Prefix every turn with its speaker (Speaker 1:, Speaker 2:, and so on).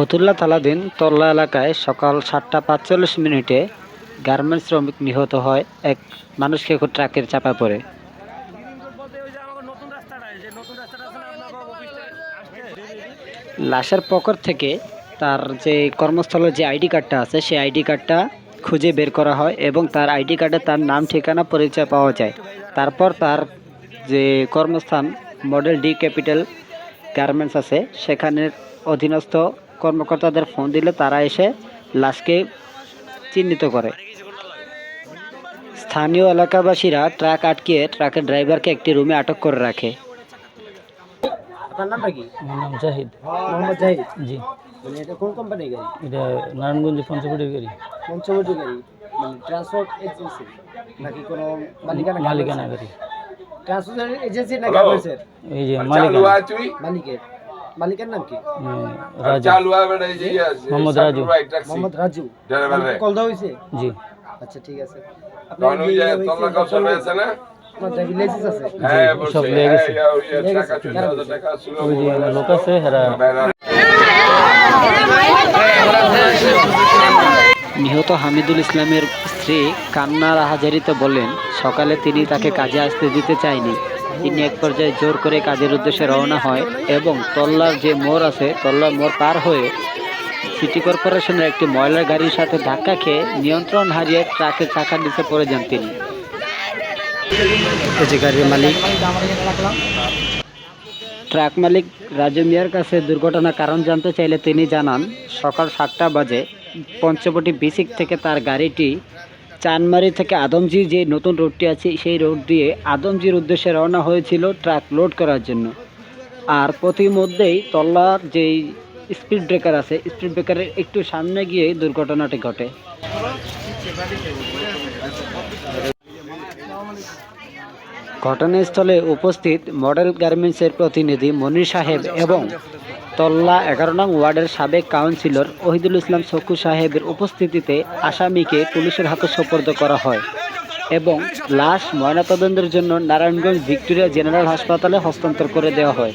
Speaker 1: ফতুল্লা তালাদিন তল্লা এলাকায় সকাল সাতটা পাঁচচল্লিশ মিনিটে গার্মেন্টস শ্রমিক নিহত হয়। এক মানুষকে ট্রাকের চাপা পড়ে। লাশের পকেট থেকে তার যে কর্মস্থলের যে আইডি কার্ডটা আছে, সেই আইডি কার্ডটা খুঁজে বের করা হয় এবং তার আইডি কার্ডে তার নাম, ঠিকানা, পরিচয় পাওয়া যায়। তারপর তার যে কর্মস্থান মডেল ডি ক্যাপিটাল গার্মেন্টস আছে, সেখানের অধীনস্থ কর্মকর্তাদের ফোন দিলে তারা এসে লাশকে চিহ্নিত করে। স্থানীয় এলাকাবাসীরা ট্রাক আটকিয়ে ট্রাকের ড্রাইভারকে একটি রুমে আটক করে রাখে।
Speaker 2: আপনার নামটা কি?
Speaker 3: আমার নাম জাহিদ।
Speaker 2: মোহাম্মদ জাহিদ?
Speaker 3: জি।
Speaker 2: মানে এটা কোন কোম্পানির গাড়ি?
Speaker 3: এটা নারায়ণগঞ্জ পঞ্চবটির গাড়ি।
Speaker 2: পঞ্চবটি গাড়ি। মানে ট্রান্সপোর্ট এজেন্সি নাকি কোনো মালিকানা
Speaker 3: মালিকানা গাড়ি।
Speaker 2: ট্রান্সপোর্ট এজেন্সি না গার্মেন্টসের
Speaker 3: এই যে মালিকানা।
Speaker 2: মালিকের? মালিকের নাম কি?
Speaker 3: রাজু। মোহাম্মদ রাজু।
Speaker 2: মোহাম্মদ রাজু। কল দেওয়া হয়েছে?
Speaker 3: জি।
Speaker 2: আচ্ছা ঠিক আছে। আপনার কি ইয়ে আছে?
Speaker 3: সব লেগে গেছে
Speaker 2: লেগে গেছে? কারা দিছে?
Speaker 3: ওই যে লোক আছে হেরা
Speaker 1: নিহত হামিদুল ইসলামের স্ত্রী কান্না রাহাজারিতে বলেন সকালে তিনি তাকে কাজে আসতে দিতে চায়নি। তিনি এক পর্যায়ে জোর করে কাজের উদ্দেশ্যে রওনা হয় এবং তল্লার যে মোড় আছে তল্লার মোড় পার হয়ে সিটি কর্পোরেশনের একটি ময়লার গাড়ির সাথে ধাক্কা খেয়ে নিয়ন্ত্রণ হারিয়ে ট্রাকের চাকার নিচে পড়ে যান তিনি। গাড়ির মালিক। ট্রাক মালিক রাজু মিয়ার কাছে দুর্ঘটনার কারণ জানতে চাইলে তিনি জানান সকাল সাতটা বাজে পঞ্চবটি বিসিক থেকে তার গাড়িটি চানমারি থেকে আদমজি যে নতুন রোডটি আছে, সেই রোড দিয়ে আদমজির উদ্দেশ্যে রওনা হয়েছিল ট্রাক লোড করার জন্য। আর প্রতিমধ্যেই তল্লার যেই স্পিড ব্রেকার আছে, স্পিড ব্রেকারের একটু সামনে গিয়ে দুর্ঘটনাটি ঘটে। ঘটনাস্থলে উপস্থিত মডেল গার্মেন্টসের প্রতিনিধি মনির সাহেব এবং তল্লা এগারো নং ওয়ার্ডের সাবেক কাউন্সিলর ওহিদুল ইসলাম সকু সাহেবের উপস্থিতিতে আসামিকে পুলিশের হাতে সোপর্দ করা হয় এবং লাশ ময়নাতদন্তের জন্য নারায়ণগঞ্জ ভিক্টোরিয়া জেনারেল হাসপাতালে হস্তান্তর করে দেওয়া হয়।